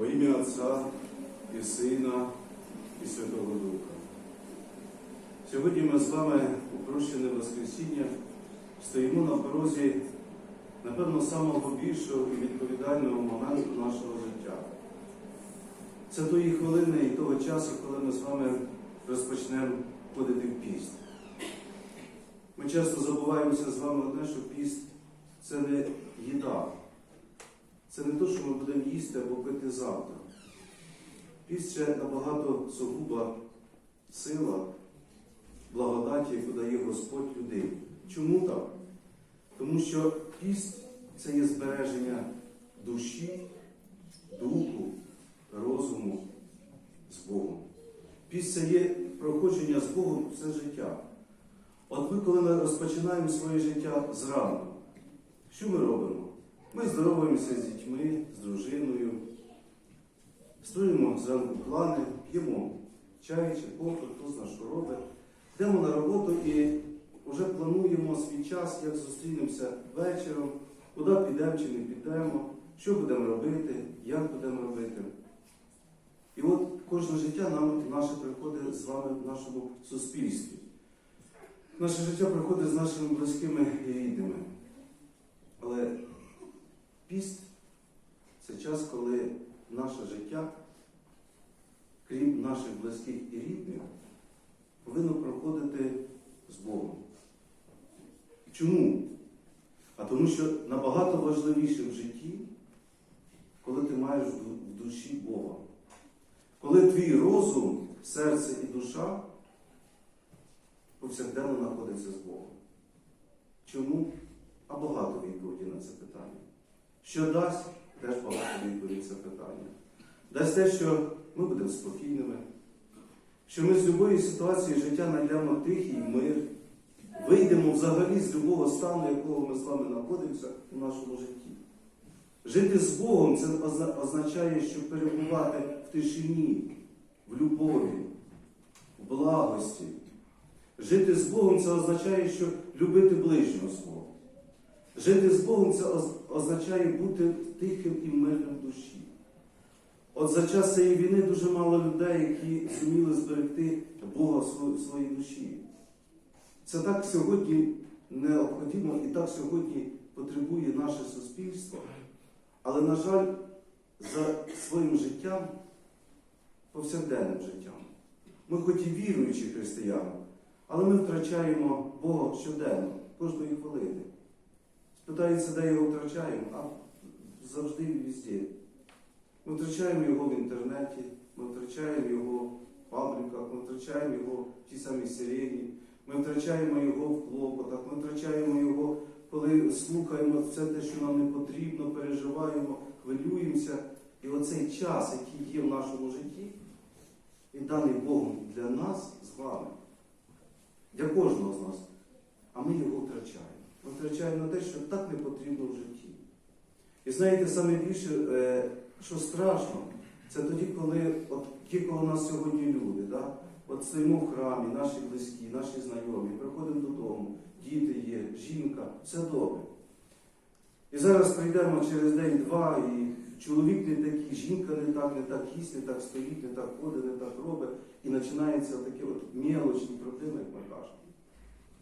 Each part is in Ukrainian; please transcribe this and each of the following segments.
Во ім'я Отця і Сина і Святого Духа. Сьогодні ми з вами у прощене Воскресіння стоїмо на порозі, напевно, самого більшого і відповідального моменту нашого життя. Це тої хвилини і того часу, коли ми з вами розпочнемо ходити в піст. Ми часто забуваємося з вами одне, що піст це не їда. Це не те, що ми будемо їсти або пити завтра. Піст набагато сугуба сила, благодаті, яку дає Господь людині. Чому так? Тому що піст це є збереження душі, духу, розуму з Богом. Піст це є проходження з Богом все життя. От ми, коли ми розпочинаємо своє життя зранку, що ми робимо? Ми здороваємося з дітьми, з дружиною, строїмо зранку плани, п'ємо чай чи кофе, хто зна, що робить. Йдемо на роботу і вже плануємо свій час, як зустрінемося вечором, куди підемо чи не підемо, що будемо робити, як будемо робити. І от кожне життя нам наше приходить з вами в нашому суспільстві. Наше життя приходить з нашими близькими і рідними. Але піст це час, коли наше життя, крім наших близьких і рідних, повинно проходити з Богом. Чому? А тому що набагато важливіше в житті, коли ти маєш в душі Бога. Коли твій розум, серце і душа повсякденно знаходиться з Богом. Чому? А багато відповіді на це питання. Що дасть, теж багато відповідей на це питання. Дасть те, що ми будемо спокійними, що ми з будь-якої ситуації життя знайдемо тихий мир, вийдемо взагалі з любого стану, якого ми з вами знаходимося у нашому житті. Жити з Богом це означає, що перебувати в тишині, в любові, в благості. Жити з Богом це означає, що любити ближнього свого. Жити з Богом це означає бути тихим і мирним душі. От за час цієї війни дуже мало людей, які зуміли зберегти Бога в своїй душі. Це так сьогодні необхідно і так сьогодні потребує наше суспільство. Але, на жаль, за своїм життям, повсякденним життям, ми хоч і віруючі християни, але ми втрачаємо Бога щоденно, кожної хвилини. Спитається, де його втрачаємо, а завжди і везде. Ми втрачаємо його в інтернеті, ми втрачаємо його в фабриках, ми втрачаємо його в тій самій сирені, ми втрачаємо його в клопотах, ми втрачаємо його, коли слухаємо все те, що нам не потрібно, переживаємо, хвилюємося. І оцей час, який є в нашому житті, він даний Богом для нас з вами, для кожного з нас, а ми його втрачаємо. Ми на те, що так не потрібно в житті. І знаєте, саме більше, е, що страшно, це тоді, коли от ті, коло нас сьогодні люди, да? от стоїмо в храмі, наші близькі, наші знайомі, приходимо додому, діти є, жінка, все добре. І зараз прийдемо через день-два, і чоловік не такий, жінка не так, не так їсть, не так стоїть, не так ходить, не так робить. І починаються такі от мелочні проблеми, як ми кажемо.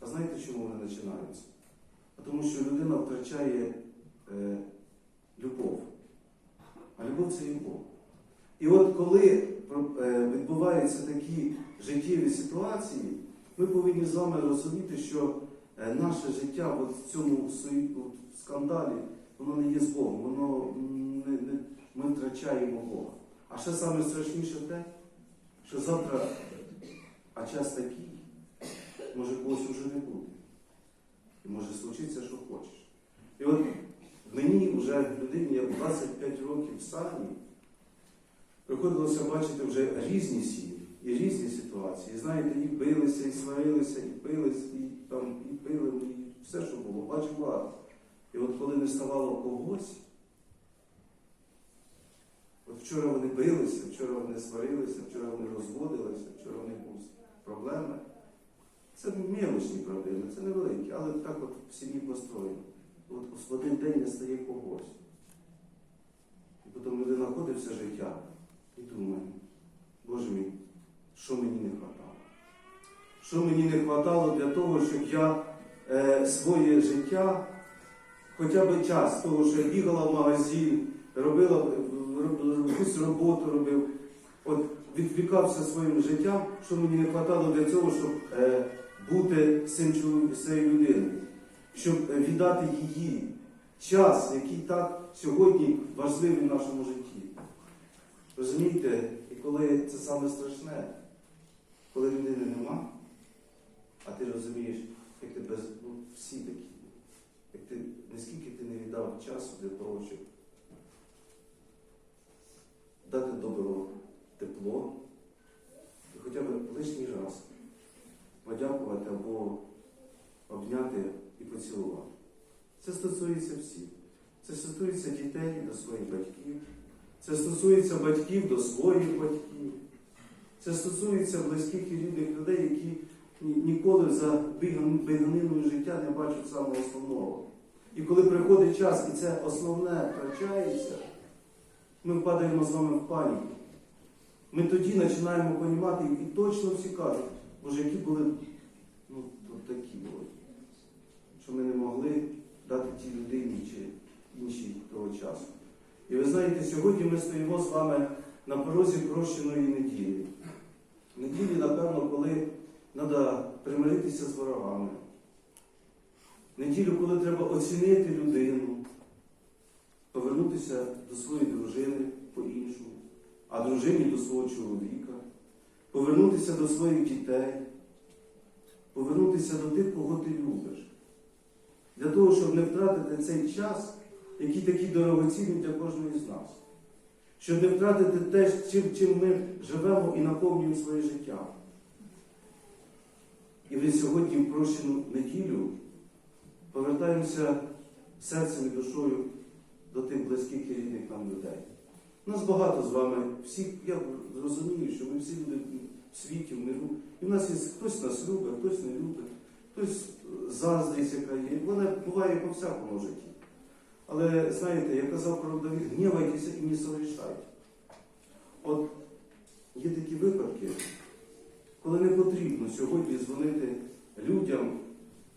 А знаєте, чому вони починаються? Тому що людина втрачає е, любов. А любов це є Бог. І от коли е, відбуваються такі життєві ситуації, ми повинні з вами розуміти, що е, наше життя от в цьому от скандалі, воно не є з Богом, воно не, не, ми втрачаємо Бога. А ще саме страшніше те, що завтра, а час такий, може когось уже не буде. Може случитися, що хочеш. І от мені вже людині, як 25 років в сані, приходилося бачити вже різні сім'ї і різні ситуації. Знаєте, і билися, і сварилися, і пились, і там, і пили, і все, що було, бачу багато. І от коли не ставало когось, от вчора вони билися, вчора вони сварилися, вчора вони розводилися, вчора в них були проблеми. Це мілочні проблеми, це невеликі, але так от в сім'ї построєно. От в один день не стає когось. І потім людина ходить все життя і думаю, Боже мій, що мені не хватало? Що мені не хватало для того, щоб я е, своє життя, хоча б час того, що я бігала в магазин, робила якусь роботу робив, от відвлікався своїм життям, що мені не хватало для цього, щоб е, бути цим цією людиною, щоб е, віддати її час, який так сьогодні важливий в нашому житті. Розумієте, і коли це саме страшне, коли людини нема, а ти розумієш, як ти без ну, всі такі, як ти наскільки ти не віддав часу для того, щоб дати добро, тепло, і хоча б лишній раз подякувати або обняти і поцілувати. Це стосується всіх. Це стосується дітей до своїх батьків. Це стосується батьків до своїх батьків. Це стосується близьких і рідних людей, які ніколи за біган- біганиною життя не бачать самого основного. І коли приходить час, і це основне втрачається, ми впадаємо з вами в паніку. Ми тоді починаємо розуміти, і точно всі кажуть, боже, які були ну, от такі, от, що ми не могли дати тій людині чи іншій того часу. І ви знаєте, сьогодні ми стоїмо з вами на порозі прощеної неділі. Неділі, напевно, коли треба примиритися з ворогами. Неділю, коли треба оцінити людину, повернутися до своєї дружини по-іншому, а дружині до свого чоловіка, повернутися до своїх дітей, повернутися до тих, кого ти любиш. Для того, щоб не втратити цей час, який такий дорогоцінний для кожного з нас. Щоб не втратити те, чим, чим ми живемо і наповнюємо своє життя. І ви сьогодні в прощену неділю повертаємося серцем і душою до тих близьких і рідних нам людей. Нас багато з вами, всіх, я розумію, що ми всі люди в світі, в миру. І в нас є хтось нас любить, хтось не любить, хтось заздрість, яка є. Вона буває по всякому житті. Але знаєте, я казав про Давид, гнівайтеся і не соврішайте. От є такі випадки, коли не потрібно сьогодні дзвонити людям,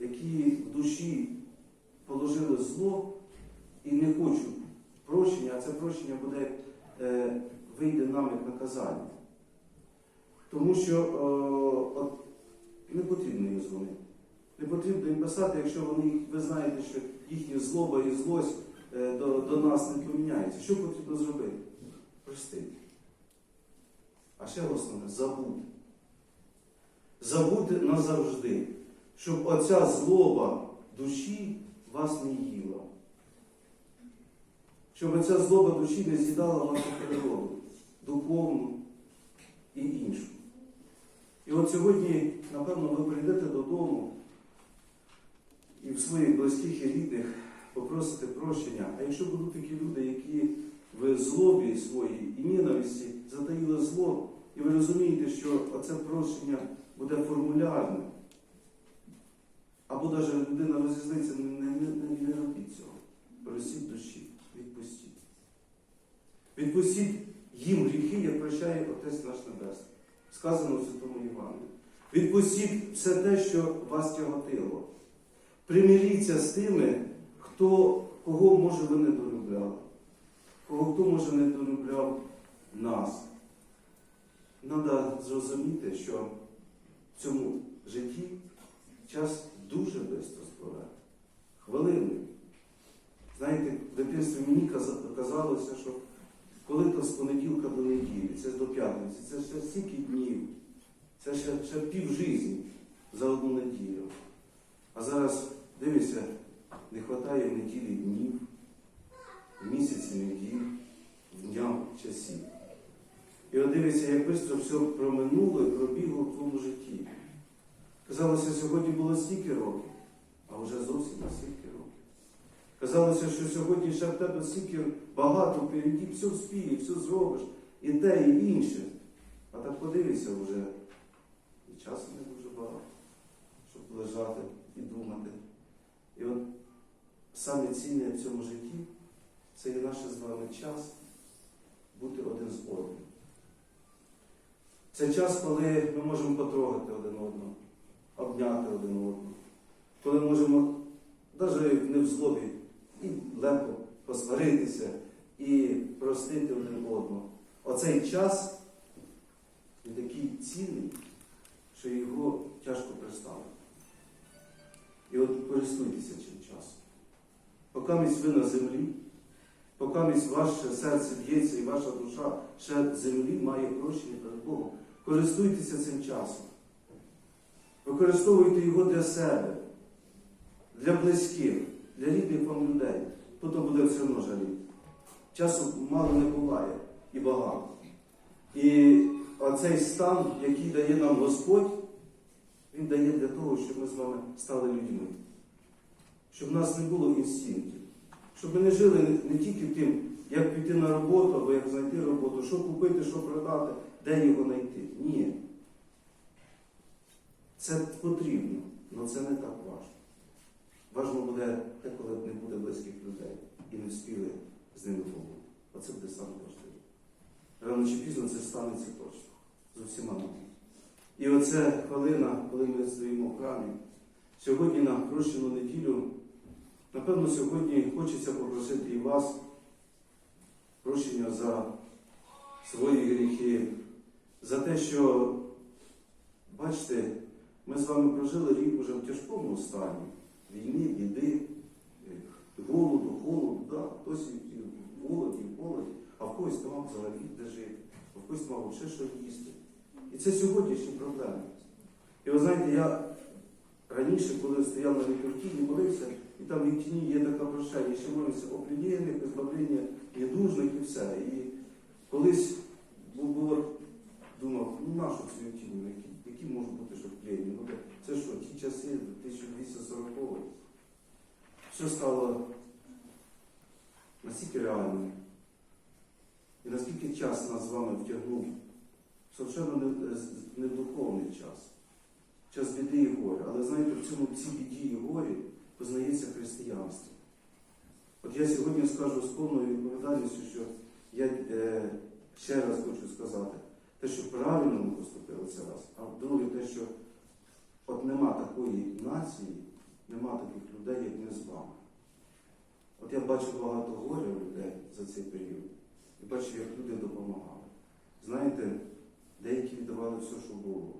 які в душі положили зло і не хочуть прощення, а це прощення буде е, вийде нам як наказання. Тому що о, от, не потрібно їм дзвонити. Не потрібно їм писати, якщо вони, ви знаєте, що їхня злоба і злость е, до, до нас не поміняється. Що потрібно зробити? Простити. А ще основне забути. Забути назавжди, щоб оця злоба душі вас не їла. Щоб оця злоба душі не з'їдала вашу природу, духовну і іншу. І от сьогодні, напевно, ви прийдете додому і в своїх близьких і рідних попросите прощення. А якщо будуть такі люди, які в злобі своїй і ненависті затаїли зло, і ви розумієте, що оце прощення буде формулярним, або навіть людина розізлиться, не, не, не, не робіть цього. Просіть душі. Відпустіть їм гріхи, як прощає Отець наш Небесний. Сказано в Святому Євангелії. Відпустіть все те, що вас тяготило. Примиріться з тими, хто, кого, може, ви не долюбляли, кого хто, може, не долюбляв нас. Треба зрозуміти, що в цьому житті час дуже швидко спливе. Хвилини. Знаєте, в дитинстві мені каза- казалося, що коли то з понеділка до неділі, це до п'ятниці, це ще стільки днів, це ще, ще пів житті за одну неділю. А зараз дивися, не вистачає в неділі днів, в місяці неділь, в часів. І от дивися, як швидко все проминуло і пробігло в твоєму житті. Казалося, сьогодні було стільки років, а вже зовсім не стільки років. Казалося, що сьогодні ще в тебе стільки багато впереді, все вспіє, все зробиш, і те, і інше. А так подивися вже, і часу не дуже багато, щоб лежати і думати. І от саме цінне в цьому житті це є наш з вами час бути один з одним. Це час, коли ми можемо потрогати один одного, обняти один одного, коли можемо навіть не в злобі і легко посваритися і простити один одного. Оцей час він такий цінний, що його тяжко представити. І от користуйтеся цим часом. Поки місь ви на землі, поки ваше серце б'ється і ваша душа ще землі має прощення перед Богом. Користуйтеся цим часом. Використовуйте його для себе, для близьких, для рідних вам людей. Потім буде все одно жаліти. Часу мало не буває і багато. І оцей стан, який дає нам Господь, він дає для того, щоб ми з вами стали людьми. Щоб в нас не було інстинктів. Щоб ми не жили не, тільки тим, як піти на роботу або як знайти роботу, що купити, що продати, де його знайти. Ні. Це потрібно, але це не так важливо. Важливо буде те, коли не буде близьких людей і не встигли з ними побути. Оце буде саме важливо. Рано чи пізно це станеться точно. З усіма нами. І оце хвилина, коли ми стоїмо в храмі. Сьогодні на прощену неділю, напевно, сьогодні хочеться попросити і вас прощення за свої гріхи, за те, що, бачите, ми з вами прожили рік уже в тяжкому стані війни, біди, е, голоду, холоду, да, хтось в голоді, в холоді, а в когось мав взагалі де жити, а в когось мав ще що їсти. І це сьогоднішні проблеми. І ви знаєте, я раніше, коли стояв на літургії, молився, і там в тіні є така прошення, ще молився о плінєних, позбавлення недужних і все. І колись бу- було, думав, ну нашу цю тіні, які, які можуть бути що плені? Це що, ті часи 1240 все стало настільки реальним. І наскільки час нас з вами втягнув совершенно не, не духовний час, час біди і горя. Але знаєте, в цьому цій біді і горі познається християнство. От я сьогодні скажу з повною відповідальністю, що я е, ще раз хочу сказати, те, що правильно ми поступили це раз, а друге, те, що от нема такої нації, нема таких людей, як ми з вами. От я бачу багато горя у людей за цей період. І бачу, як люди допомагали. Знаєте, деякі віддавали все, що було.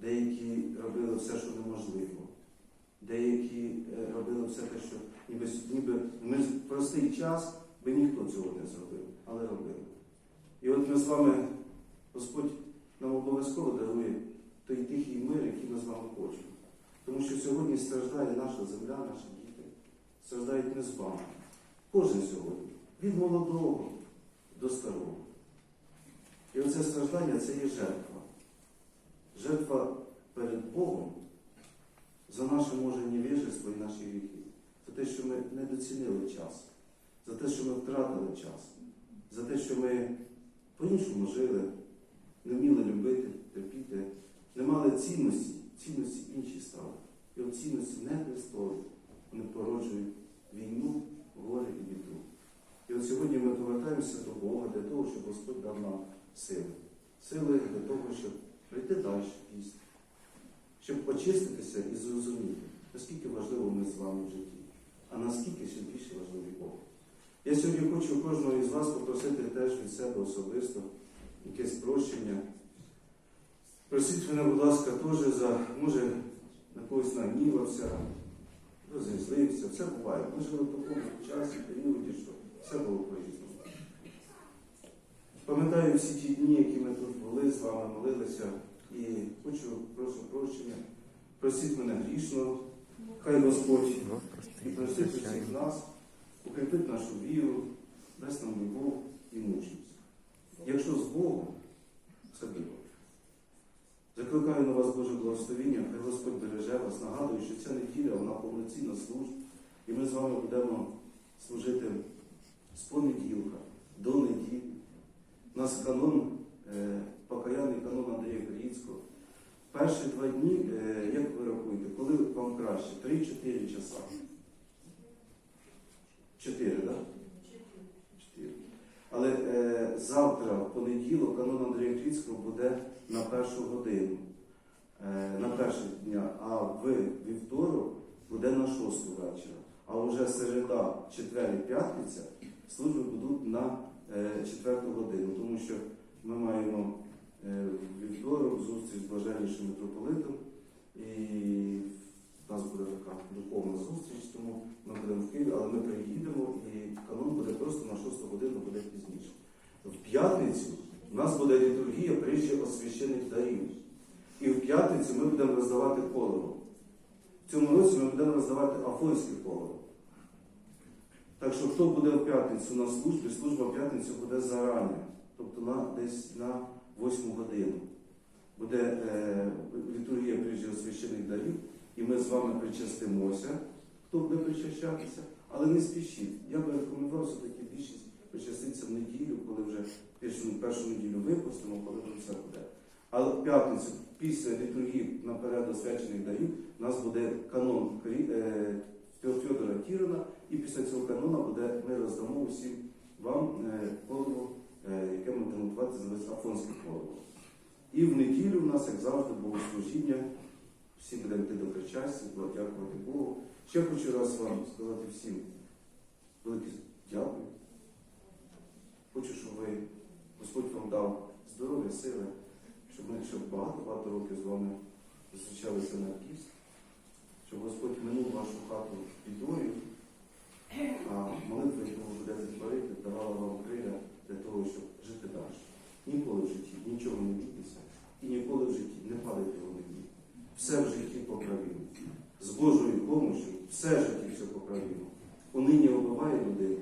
Деякі робили все, що неможливо. Деякі е, робили все те, що ніби, ніби ми в простий час би ніхто цього не зробив, але робили. І от ми з вами, Господь нам обов'язково дарує той тихий мир, який ми з вами хочемо. Тому що сьогодні страждає наша земля, наші діти. Страждають не з вами. Кожен сьогодні. Від молодого до старого. І оце страждання це є жертва. Жертва перед Богом за наше може невіжество і наші гріхи. За те, що ми не доцінили час, за те, що ми втратили час, за те, що ми по-іншому жили, не вміли любити, терпіти, не мали цінності, цінності інші стали. І от цінності не Христові, вони породжують війну, горе і біду. І от сьогодні ми повертаємося до Бога для того, щоб Господь дав нам сили. Сили для того, щоб прийти далі дійсно, щоб очиститися і зрозуміти, наскільки важливо ми з вами в житті, а наскільки ще більше важливий Бог. Я сьогодні хочу кожного із вас попросити теж від себе особисто якесь прощення. Просіть мене, будь ласка, теж за, може, на когось нагнівався, розізлився. Все буває. Ми жили в такому часі, періоді, що все було по-різному. Пам'ятаю всі ті дні, які ми тут були, з вами молилися, і хочу прошу прощення. Просіть мене грішно, хай Господь і простить усіх нас, укріпить нашу віру, дасть нам любов і мужність. Якщо з Богом, це добре. Закликаю на вас Боже благословіння, хай Господь береже вас, нагадую, що ця неділя вона повноцінна служба, і ми з вами будемо служити з понеділка до неділі. У нас канон, е, покаянний канон Андрія Грицького. Перші два дні, е, як ви рахуєте, коли вам краще? Три-чотири часа. Чотири, так? Чотири. Але е, завтра, в понеділок, канон Андрія Кріцького буде на першу годину, е, на перший дня, а в вівторок буде на шосту вечора. А вже середа, четвер і п'ятниця служби будуть на е, четверту годину, тому що ми маємо е, вівторок зустріч з блаженнішим митрополитом, і в нас буде така духовна зустріч, тому ми будемо в Києві, але ми приїдемо і канон буде просто на 6 годину, буде пізніше. В п'ятницю у нас буде літургія притчі освящених дарів. І в п'ятницю ми будемо роздавати колово. В цьому році ми будемо роздавати афонське колово. Так що хто буде в п'ятницю на службі, служба в п'ятницю буде зарані, тобто на, десь на 8 годину. Буде е, літургія притчі освящених дарів, і ми з вами причастимося, хто буде причащатися, але не спішіть. Я би рекомендував все-таки більшість причаститися в неділю, коли вже першу, першу неділю випустимо, коли вже все буде. Але в п'ятницю, після літургії наперед освячених дарів, у нас буде канон е, Фьодора Тірина, і після цього канона буде, ми роздамо усім вам е, коло, е, яке ми будемо готувати, називається Афонське коло. І в неділю у нас, як завжди, богослужіння. Всі будемо йти до причастя, дякувати Богу. Ще хочу раз вам сказати всім велике дякую. Хочу, щоб ви, Господь вам дав здоров'я, сили, щоб ми ще багато-багато років з вами зустрічалися на піст, щоб Господь минув вашу хату бідою, а молитва, яку ви будете творити, давала вам криля для того, щоб жити далі. Ніколи в житті нічого не бійтеся і ніколи в житті не падайте в гніві. Все в житті поправимо. З Божою допомогою все в житті все поправимо. Унині убиває людину.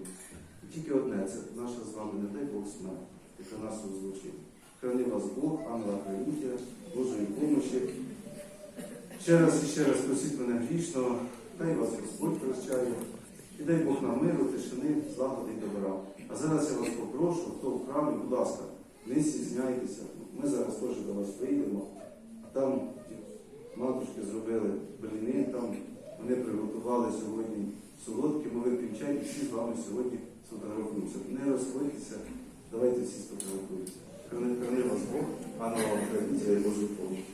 І Тільки одне, це наша з вами, не дай Бог смерть, яка нас розлучить. Храни вас Бог, ангела хранителя, Божої помощі. Ще раз і ще раз просіть мене грішного, дай вас Господь прощає. І дай Бог нам миру, тишини, злагоди і добра. А зараз я вас попрошу, хто в храмі, будь ласка, не стісняйтеся. Ми зараз теж до вас вийдемо. Там матушки зробили бліни, там вони приготували сьогодні солодкі, ми вип'ємо і всі з вами сьогодні сфотографуємося. Не розходьтеся, давайте всі сфотографуємося. Храни, вас Бог, ангела вам хранитель, Божий помощь.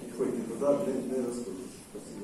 Підходьте туди, не. Спасибо.